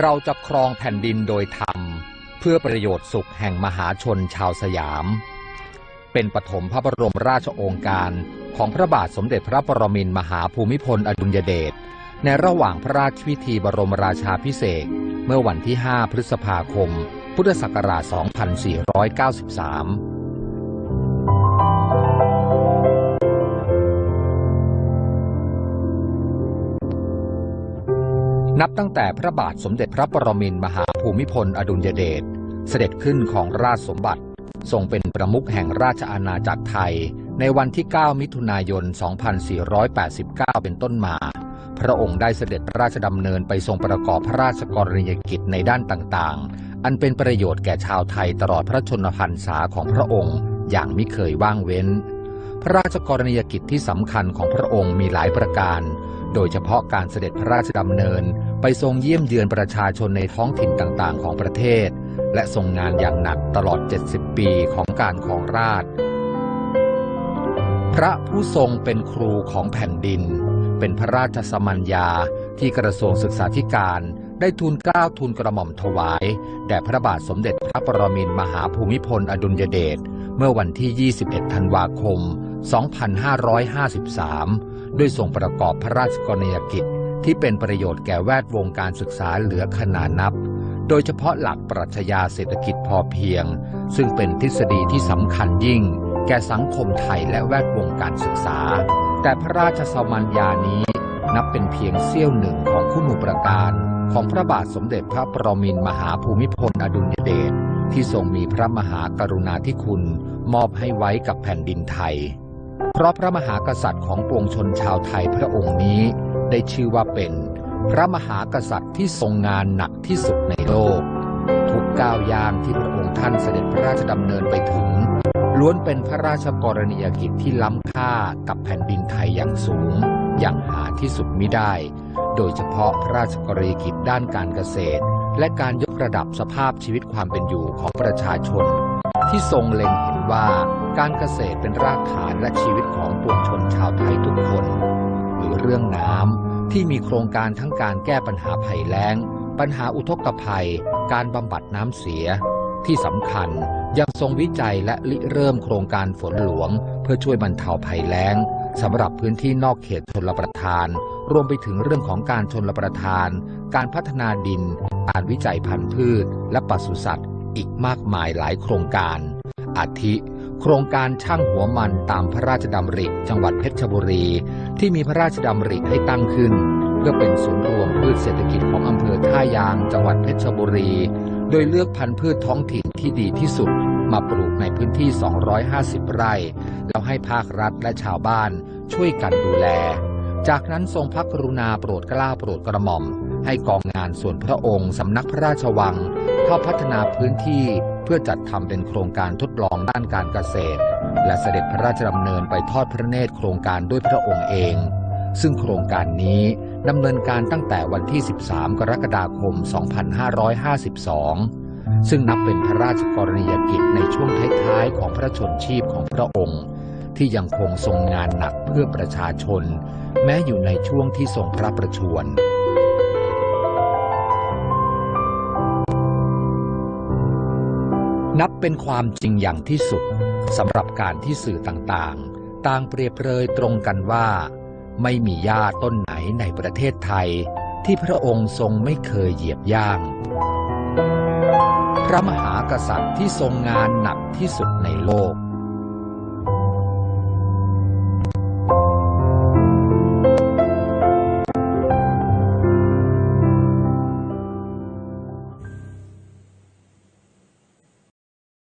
เราจะครองแผ่นดินโดยธรรม เพื่อประโยชน์สุขแห่งมหาชนชาวสยาม เป็นปฐมพระบรมราชโองการของพระบาทสมเด็จพระปรมินมหาภูมิพลอดุลยเดชในระหว่างพระราชพิธีบรมราชาพิเศษเมื่อวันที่ 5 พฤษภาคม พุทธศักราช 2493 นับตั้งแต่พระบาทสมเด็จพระปรมินมหาภูมิพลอดุลยเดชเสด็จขึ้นของราชสมบัติทรงเป็นประมุขแห่งราชอาณาจักรไทย ในวันที่ 9 มิถุนายน 2489 เป็นต้นมา พระองค์ได้เสด็จราชดำเนินไปทรงประกอบพระราชกรณียกิจในด้านต่างๆ อันเป็นประโยชน์แก่ชาวไทยตลอดพระชนมพรรษาของพระองค์อย่างไม่เคยว่างเว้น พระราชกรณียกิจที่สำคัญของพระองค์มีหลายประการ โดยเฉพาะการเสด็จพระราชดำเนิน ไปทรงเยี่ยมเยือนประชาชนในท้องถิ่นต่างๆ ของประเทศ และทรงงานอย่างหนักตลอด 70 ปีของการครองราชพระผู้ทรงเป็นครูของแผ่นดิน เป็นพระราชสมัญญาที่กระทรวงศึกษาธิการได้ทูลเกล้าทูลกระหม่อมถวาย แด่พระบาทสมเด็จพระปรมินมหาภูมิพลอดุลยเดชเมื่อวันที่ 21 ธันวาคม 2553 ด้วยทรงประกอบพระราชกรณียกิจ ที่เป็นประโยชน์แก่แวดวงการศึกษาเหลือขนานับ โดยเฉพาะหลักปรัชญาเศรษฐกิจพอเพียง ซึ่งเป็นทฤษฎีที่สำคัญยิ่ง แก่สังคมไทยและแวดวงการศึกษา แต่พระราชสมัญญานี้นับเป็นเพียงเสี้ยวหนึ่งของคุณูปการของพระบาทสมเด็จพระปรมินทรมหาภูมิพลอดุลยเดชที่ทรงมีพระมหากรุณาธิคุณ มอบให้ไว้กับแผ่นดินไทย เพราะพระมหากษัตริย์ของปวงชนชาวไทยพระองค์นี้ ได้ชื่อว่าเป็นพระมหากษัตริย์ที่ทรงงานหนักที่สุดในโลก ทุกก้าวย่างที่พระองค์ท่านเสด็จพระราชดำเนินไปถึง ล้วนเป็นพระราชกรณียกิจที่ล้ำค่ากับแผ่นดินไทยอย่างสูง อย่างหาที่สุดมิได้ โดยเฉพาะพระราชกรณียกิจด้านการเกษตร และการยกระดับสภาพชีวิตความเป็นอยู่ของประชาชน ที่ทรงเล็งเห็นว่า การเกษตรเป็นรากฐานและชีวิตของปวงชนชาวไทยทุกคน หรือเรื่องน้ำที่มีโครงการทั้งการแก้ปัญหาภัยแล้ง ปัญหาอุทกภัย การบำบัดน้ำเสีย ที่สำคัญยังทรงวิจัยและริเริ่มโครงการฝนหลวง เพื่อช่วยบรรเทาภัยแล้งสำหรับพื้นที่นอกเขตชนประทาน รวมไปถึงเรื่องของการชนประทาน การพัฒนาดิน การวิจัยพันธุ์พืช และปศุสัตว์ อีกมากมายหลายโครงการ อาทิ โครงการช่างหัวมันตามพระราชดำริ จังหวัดเพชรบุรี ที่มีพระราชดำริให้ตั้งขึ้น เพื่อเป็นศูนย์รวมพืชเศรษฐกิจของอำเภอท่ายาง จังหวัดเพชรบุรี โดยเลือกพันธุ์พืชท้องถิ่นที่ดีที่สุด มาปลูกในพื้นที่ 250 ไร่ แล้วให้ภาครัฐและชาวบ้านช่วยกันดูแล จากนั้นทรงพระกรุณาโปรดกล้าโปรดกระหม่อม ให้กองงานส่วนพระองค์สำนักพระราชวัง เข้าพัฒนาพื้นที่เพื่อจัดทำเป็นโครงการทดลองด้านการเกษตร และเสด็จพระราชดำเนินไปทอดพระเนตรโครงการด้วยพระองค์เอง ซึ่งโครงการนี้ดำเนินการตั้งแต่วันที่ 13 กรกฎาคม 2552 ซึ่งนับเป็นพระราชกรณียกิจในช่วงท้ายๆของพระชนชีพของพระองค์ ที่ยังคงทรงงานหนักเพื่อประชาชน แม้อยู่ในช่วงที่ทรงพระประชวร นับเป็นความจริงอย่างที่สุดสำหรับการที่สื่อต่างๆ ต่างเปรียบเปรยตรงกันว่า ไม่มีหญ้าต้นไหนในประเทศไทย ที่พระองค์ทรงไม่เคยเหยียบย่าง พระมหากษัตริย์ที่ทรงงานหนักที่สุดในโลก